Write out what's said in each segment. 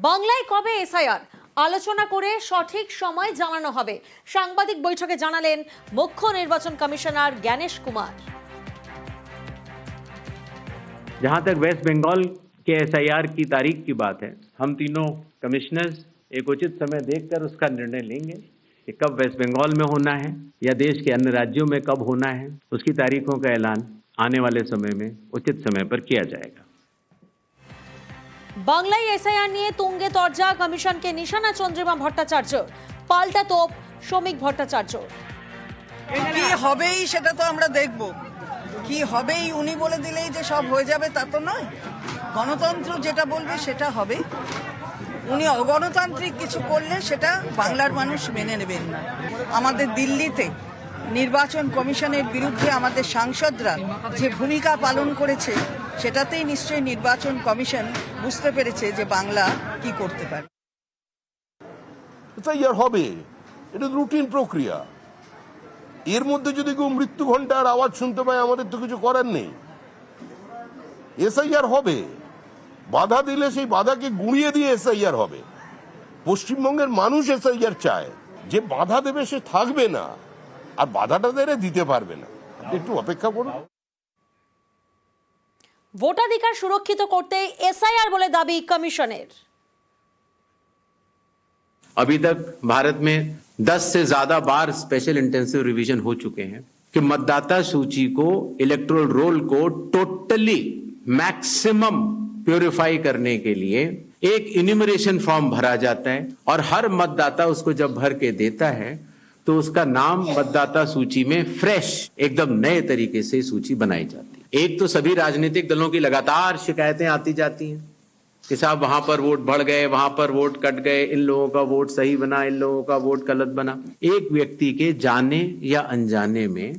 বাংলায় কবে এসআইআর আলোচনা করে সঠিক সময় জানানো হবে সাংবাদিক বৈঠকে জানালেন মুখ্য নির্বাচন কমিশনার জ্ঞানেশ কুমার जहां तक वेस्ट बंगाल के एसआईआर की तारीख की बात है हम तीनों कमिश्नर्स एक उचित समय देखकर उसका निर्णय लेंगे कि कब वेस्ट बंगाल में होना है या देश के अन्य राज्यों में कब होना है उसकी तारीखों का ऐलान आने वाले समय में उचित समय पर किया जाएगा বাংলায় এসআইআর নিয়ে তুঙ্গে তর্জা, কমিশনকে নিশানা চন্দ্রিমা ভট্টাচার্য। পাল্টা তোপ, শ্রমিক ভট্টাচার্য। কি হবেই সেটা তো আমরা দেখব। কি হবেই উনি বলে দিলেই যে সব হয়ে যাবে তা তো নয়। গণতন্ত্র যেটা বলবে সেটা হবে। উনি অগণতান্ত্রিক কিছু করলে সেটা বাংলার মানুষ মেনে নেবেন না। আমাদের দিল্লিতে নির্বাচন কমিশনের বিরুদ্ধে আমাদের সাংসদরা যে ভূমিকা পালন করেছে সেটাতেই নিশ্চয়ই নির্বাচন কমিশন বুঝতে পেরেছে যে বাংলা কি করতে পারে। এসআইআর হবে এটা রুটিন প্রক্রিয়া। এর মধ্যে যদি কেউ মৃত্যু ঘণ্টার আওয়াজ শুনতে পায়, আমাদের তো কিছু করার নেই। এসআইআর হবে বাধা দিলে সেই বাধাকে গুঁড়িয়ে দিয়ে এসআইআর হবে পশ্চিমবঙ্গের মানুষ এসআইআর চায়। যে বাধা দেবে সে থাকবে না। আর বাধাটা দিতে পারবে না। একটু অপেক্ষা করুন। ভোটাধিকার সুরক্ষিত করতে এসআইআর বলে দাবি কমিশনের अभी तक भारत में 10 से ज्यादा बार स्पेशल इंटेंसिव रिवीजन हो चुके हैं कि मतदाता सूची को इलेक्ट्रोल रोल को टोटली मैक्सिमम प्योरीफाई करने के लिए एक इन्यूमरेशन फॉर्म भरा जाता है और हर मतदाता उसको जब भर के देता है तो उसका नाम मतदाता सूची में फ्रेश एकदम नए तरीके से सूची बनाई जाती है एक तो सभी राजनीतिक दलों की लगातार शिकायतें आती जाती हैं कि साहब, वहाँ पर वोट बढ़ गए, वहाँ पर वोट कट गए, इन लोगों का वोट सही बना, इन लोगों का वोट गलत बना। एक व्यक्ति के जाने या अनजाने में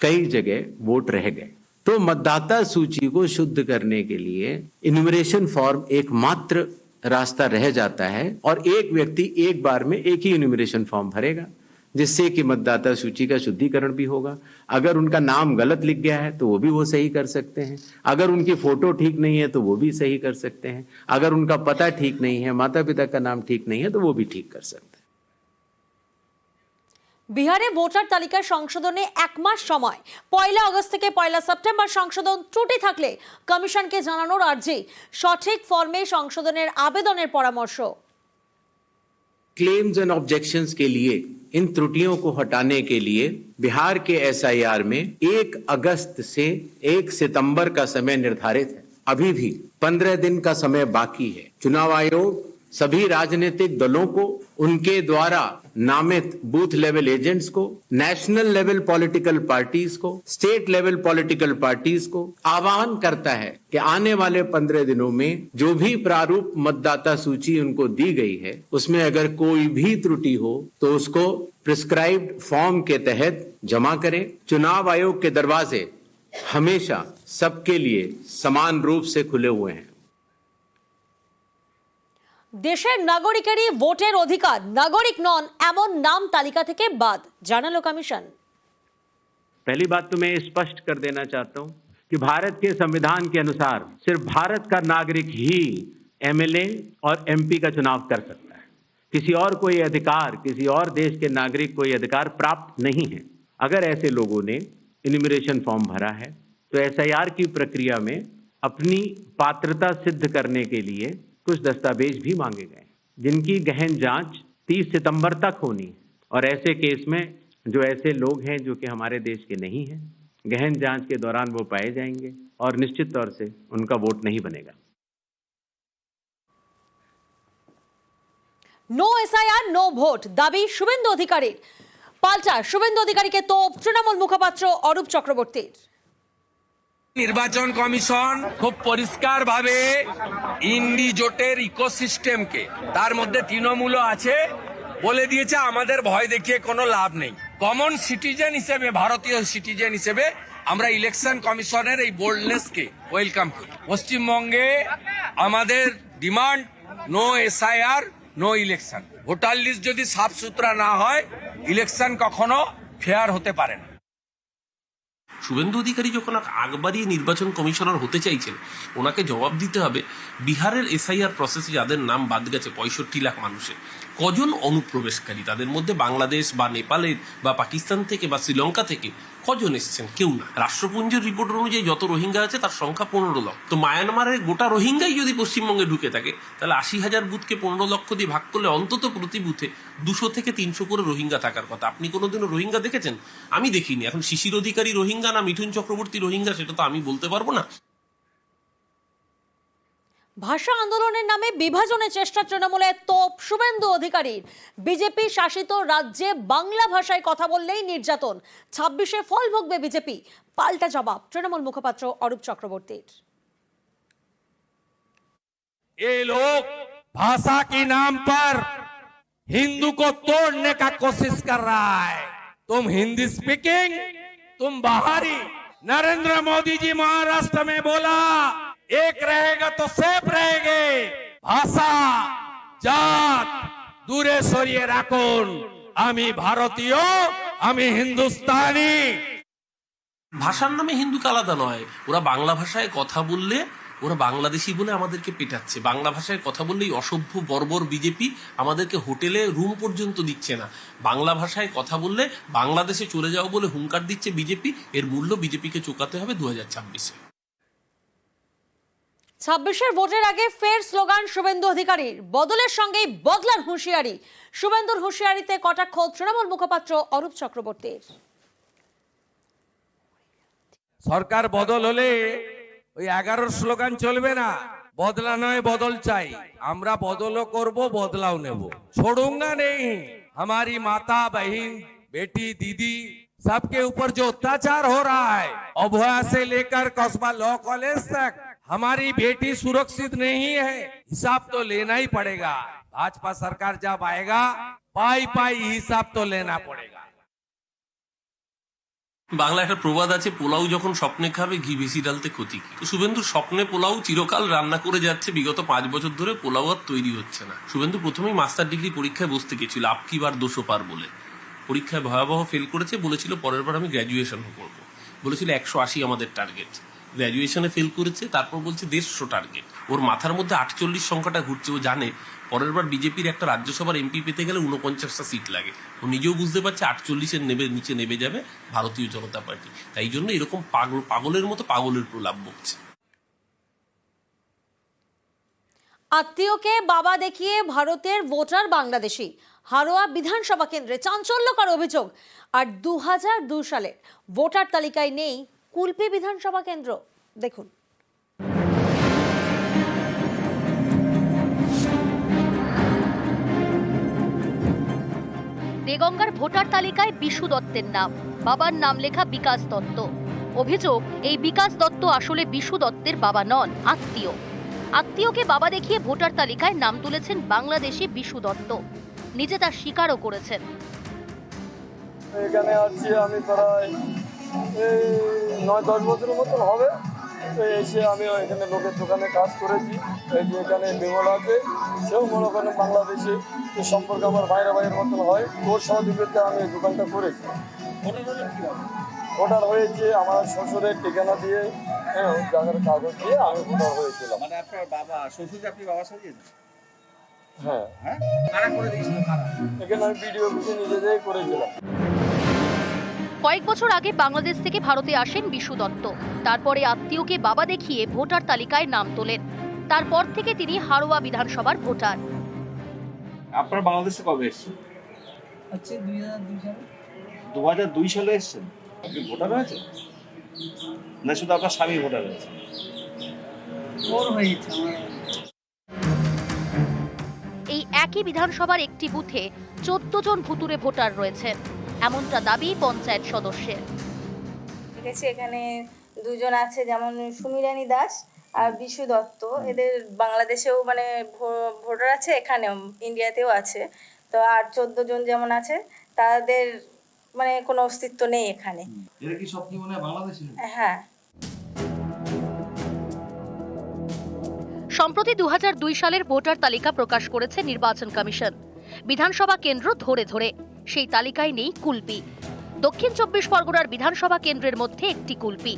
कई जगह वोट रह गए। तो मतदाता सूची को शुद्ध करने के लिए इन्यूमरेशन फॉर्म एकमात्र रास्ता रह जाता है और एक व्यक्ति एक बार में एक ही इन्यूमरेशन फॉर्म भरेगा। जिससे कि मतदाता सूची का शुद्धिकरण भी होगा अगर उनका नाम गलत लिख गया है तो वो भी वो सही कर सकते हैं अगर उनकी फोटो ठीक नहीं है तो वो भी सही कर सकते हैं अगर उनका पता ठीक नहीं है माता पिता का नाम ठीक नहीं है तो वो भी ठीक कर सकते हैं বিহারে ভোটার তালিকা সংশোধনে এক মাস সময় পয়লা আগস্ট থেকে পয়লা সেপ্টেম্বর সংশোধন ত্রুটি থাকলে কমিশনকে জানানোর আর্জি সঠিক ফর্মে সংশোধনের আবেদনের পরামর্শ क्लेम्स एंड ऑब्जेक्शंस के लिए इन त्रुटियों को हटाने के लिए बिहार के एसआईआर में एक अगस्त से एक सितंबर का समय निर्धारित है। अभी भी 15 दिन का समय बाकी है। चुनाव आयोग सभी राजनीतिक दलों को, उनके द्वारा नामित बूथ लेवल एजेंट्स को, नेशनल लेवल पॉलिटिकल पार्टीज़ को, स्टेट लेवल पॉलिटिकल पार्टीज़ को आह्वान करता है कि आने वाले पंद्रह दिनों में जो भी प्रारूप मतदाता सूची उनको दी गई है, उसमें अगर कोई भी त्रुटि हो तो उसको प्रिस्क्राइब्ड फॉर्म के तहत जमा करें। चुनाव आयोग के दरवाजे हमेशा सबके लिए समान रूप से खुले हुए हैं। দেশের নাগরিকেরই ভোটের অধিকার নাগরিক নন এমন নাম তালিকা থেকে বাদ জানালো কমিশন पहली बात तो मैं ये स्पष्ट कर देना चाहता हूं कि भारत के संविधान के अनुसार सिर्फ भारत का नागरिक ही एमएलए और एमपी का चुनाव कर सकता है किसी और को ये अधिकार किसी और देश के नागरिक को ये अधिकार प्राप्त नहीं है अगर ऐसे लोगों ने इन्यूमरेशन फॉर्म भरा है तो एसआईआर की प्रक्रिया में अपनी पात्रता सिद्ध करने के लिए कुछ दस्तावेज भी मांगे गए जिनकी गहन जांच 30 सितंबर तक होनी है और ऐसे केस में जो ऐसे लोग हैं जो कि हमारे देश के नहीं हैं गहन जांच के दौरान वो पाए जाएंगे और निश्चित तौर से उनका वोट नहीं बनेगा নো এসআইআর নো ভোট দাবি শুভেন্দু অধিকারীর পাল্টা শুভেন্দু অধিকারীকে তোপ তৃণমূল মুখপাত্র অরূপ চক্রবর্তীর নির্বাচন কমিশন খুব পরিষ্কার ভাবে ইন্ডি জোটের ইকোসিস্টেমকে, তার মধ্যে তৃণমূলও আছে, বলে দিয়েছে আমাদের ভয় দেখিয়ে কোনো লাভ নেই। কমন সিটিজেন হিসেবে, ভারতীয় সিটিজেন হিসেবে আমরা ইলেকশন কমিশনের এই বোল্ডনেসকে ওয়েলকাম করি। পশ্চিমবঙ্গে আমাদের demand no SIR no election voter list যদি সাফ সুতরা না হয় ইলেকশন কখনো ফেয়ার হতে পারে না। শুভেন্দু অধিকারী যখন আগ বাড়িয়ে নির্বাচন কমিশনার হতে চাইছেন, ওনাকে জবাব দিতে হবে, বিহারের এসআইআর প্রসেসে যাদের নাম বাদ গেছে, পঁয়ষট্টি লাখ মানুষের। কজন অনুপ্রবেশকারী? তাদের মধ্যে বাংলাদেশ বা নেপালের বা পাকিস্তান থেকে বা শ্রীলঙ্কা থেকে কজন এসেছেন? কেউ না। রাষ্ট্রপুঞ্জের রিপোর্ট অনুযায়ী যত রোহিঙ্গা আছে, তার সংখ্যা পনেরো লক্ষ। তো মায়ানমারের গোটা রোহিঙ্গাই যদি পশ্চিমবঙ্গে ঢুকে থাকে, তাহলে আশি হাজার বুথকে পনেরো লক্ষ দিয়ে ভাগ করলে অন্তত প্রতি বুথে দুশো থেকে তিনশো করে রোহিঙ্গা থাকার কথা। আপনি কোনোদিনও রোহিঙ্গা দেখেছেন? আমি দেখিনি। এখন শিশির অধিকারী রোহিঙ্গা না মিঠুন চক্রবর্তী রোহিঙ্গা, সেটা তো আমি বলতে পারব না। ভাষা আন্দোলনের নামে বিভাজনের চেষ্টা তৃণমূলের তোপ শুভেন্দু অধিকারীর বিজেপি শাসিত রাজ্যে বাংলা ভাষায় কথা বললেই নির্যাতন ছাব্বিশে ফল ভোগবে বিজেপি পাল্টা জবাব তৃণমূল মুখপাত্র অরূপ চক্রবর্তীর ये लोग भाषा के नाम पर हिंदू को तोड़ने का कोशिश कर रहा है तुम हिंदी स्पीकिंग तुम बाहरी नरेंद्र मोदी जी महाराष्ट्र में बोला एक रहेगा तो सेफ रहेंगे भाषा জাত দূরে সরিয়ে রাখুন আমি ভারতীয় আমি হিন্দুস্তানি ভাষার নামে হিন্দুকে আলাদা নয় ওরা বাংলা ভাষায় কথা বললে ওরা বাংলাদেশি বলে আমাদেরকে পেটাচ্ছে বাংলা ভাষায় কথা বললেই অসভ্য বর্বর বিজেপি আমাদেরকে হোটেলে রুম পর্যন্ত দিচ্ছে না বাংলা ভাষায় কথা বললে বাংলাদেশে চলে যাও বলে হুঙ্কার দিচ্ছে বিজেপি এর মূল্য বিজেপিকে চোকাতে হবে দু হাজার ছাব্বিশে ছাব্বিশের ভোটের আগে ফের স্লোগান শুভেন্দু অধিকারীর বদলের সঙ্গেই বদলার হুঁশিয়ারি শুভেন্দুর হুঁশিয়ারিতে কটাক্ষ তৃণমূল মুখপাত্র অরূপ চক্রবর্তীর সরকার বদল হলে ওই এগারোর স্লোগান চলবে না বদলা নয় বদল চাই আমরা বদলও করব বদলাও নেব छोड़ूंगा नहीं हमारी माता बहन बेटी दीदी सबके ऊपर जो अत्याचार हो रहा है अभया से लेकर कस्बा लॉ कॉलेज तक हमारी बेटी सुरक्षित नहीं है हिसाब तो लेना ही पड़ेगा भाजपा सरकार जब आएगा पाई पाई हिसाब तो लेना पड़ेगा বাংলা একটা প্রবাদ আছে পোলাও যখন স্বপ্নে খাবে ঘি বেশি ডালতে ক্ষতি কি তো শুভেন্দুর স্বপ্নে পোলাও চিরকাল রান্না করে যাচ্ছে বিগত পাঁচ বছর ধরে পোলাও আর তৈরি হচ্ছে না শুভেন্দু প্রথমেই মাস্টার ডিগ্রি পরীক্ষায় বসতে গেছিল আপকি বার দোষো পার বলে পরীক্ষায় ভয়াবহ ফেল করেছে বলেছিল পরের বার আমি গ্র্যাজুয়েশন করব বলেছিল একশো আশি আমাদের টার্গেট গ্র্যাজুয়েশনে ফেল করেছে, তারপর বলছে দেড়শো টার্গেট ওর মাথার মধ্যে আটচল্লিশ সংখ্যাটা ঘুরছে, ও জানে। পরের বার বিজেপির একটা রাজ্যসভার এমপি পেতে গেলে উনপঞ্চাশটা সিট লাগে। ও নিজেও বুঝতে পারছে আটচল্লিশের নেবে, নিচে নেমে যাবে ভারতীয় জনতা পার্টি। তাই জন্য এরকম পাগল, পাগলের মতো পাগলের প্রলাপ বকছে। আত্মীয়কে বাবা দেখিয়ে ভারতের ভোটার বাংলাদেশি। হারোয়া বিধানসভা কেন্দ্রে চাঞ্চল্যকর অভিযোগ। আর দু সালে ভোটার তালিকায় নেই কুলপি বিধানসভা কেন্দ্র দেখুন। দেগঙ্গার ভোটার তালিকায় বিশু দত্তের নাম বাবার নাম লেখা বিকাশ দত্ত। অভিযোগ এই বিকাশ দত্ত আসলে বিশু দত্তের বাবা নন আত্মীয়। আত্মীয়কে বাবা দেখিয়ে ভোটার তালিকায় নাম তুলেছেন বাংলাদেশি বিশু দত্ত। নিজে তার স্বীকারও করেছেন। এখানে আছি আমি প্রায় নয় দশ বছরের মতন হবে। তো এসে আমি এখানে লোকের দোকানে কাজ করেছি। এই যে এখানে বেঙ্গল আছে সেও মনে করেন বাংলাদেশে এই সম্পর্কে আমার বাইরে বাইরের মতন হয়। তোর সহযোগিতা আমি এই দোকানটা করেছি। ভোটার হয়েছে আমার শ্বশুরের ঠিকানা দিয়ে হ্যাঁ জায়গার কাগজ দিয়ে আমি ভোটার হয়েছিলাম। মানে আপনার বাবা শ্বশুরকে আপনি বাবা সাজিয়েছেন হ্যাঁ। হ্যাঁ? এখানে আমি ভিডিও অফিসে নিজে যেয়ে করেছিলাম। কয়েক বছর আগে বাংলাদেশ থেকে ভারতে আসেন বিশু দত্ত। তারপরে আত্মীয়কে বাবা দেখিয়ে ভোটার তালিকায় নাম তোলেন। তারপর থেকে তিনি হারোয়া বিধানসভার ভোটার। আপনারা বাংলাদেশে কবে এসেছেন? হচ্ছে দুই হাজার দুই সালে। দু হাজার দুই সালে এসেছেন? আপনি ভোটার হয়েছে না শুধু আপনার স্বামী ভোটার হয়েছে ওর হয়েছে এই একই বিধানসভার একটি বুথে চোদ্দ জন ভুতুরে ভোটার রয়েছেন। এমনটা দাবি পঞ্চায়েত সদস্যের। ঠিক আছে এখানে দুজন আছে যেমন সুমিরানী দাস আর বিশু দত্ত। এদের বাংলাদেশেও মানে ভো- ভোটার আছে এখানেও ইন্ডিয়াতেও আছে। তো আর চোদ্দ জন যেমন আছে তাদের মানে কোনো অস্তিত্ব নেই এখানে। এরা কি সব কি মনে হয় বাংলাদেশি হ্যাঁ। সম্প্রতি দু হাজার দুই সালের ভোটার তালিকা প্রকাশ করেছে নির্বাচন কমিশন। বিধানসভা কেন্দ্র ধরে ধরে। সেই তালিকায় নেই কুলপি। দক্ষিণ চব্বিশ পরগনার বিধানসভা কেন্দ্রের মধ্যে একটি কুলপি।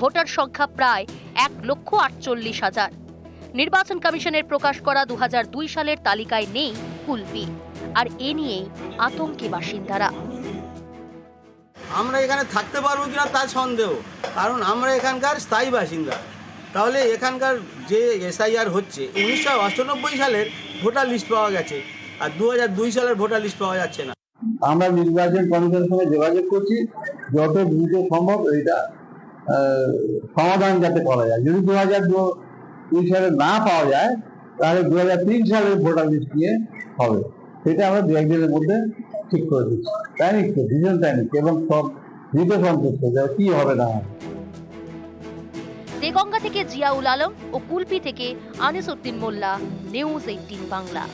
ভোটার সংখ্যা প্রায় এক লক্ষ আটচল্লিশ হাজার। নির্বাচন কমিশনের প্রকাশ করা দু সালের তালিকায় নেই কুলপি। আর এ নিয়েই আতঙ্কে বাসিন্দারা। আমরা এখানে থাকতে পারব কিনা তার সন্দেহ। কারণ আমরা এখানকার স্থায়ী বাসিন্দা। তাহলে এখানকার যে এসআইআর হচ্ছে, উনিশশো সালের ভোটার লিস্ট পাওয়া গেছে। আর দু সালের ভোটার লিস্ট পাওয়া যাচ্ছে না। আমরা নির্বাচন কমিশনের সঙ্গে যোগাযোগ করছি, যত দ্রুত সম্ভব এটা সমাধান যাতে করা যায়। যদি দু হাজার দুই সালে না পাওয়া যায়, তাহলে দু হাজার তিন সালের ভোটার লিস্ট নিয়ে হবে। সেটা আমরা দু একদিনের মধ্যে ঠিক করে দিচ্ছি। তাই নিচ্ছে ভীষণ নিচ্ছে এবং সব দ্রুত সন্তুষ্ট কি হবে না দেগঙ্গা থেকে জিয়াউল আলম ও কুলপি থেকে আনিসউদ্দিন মোল্লা, নিউজ এইটিন বাংলা।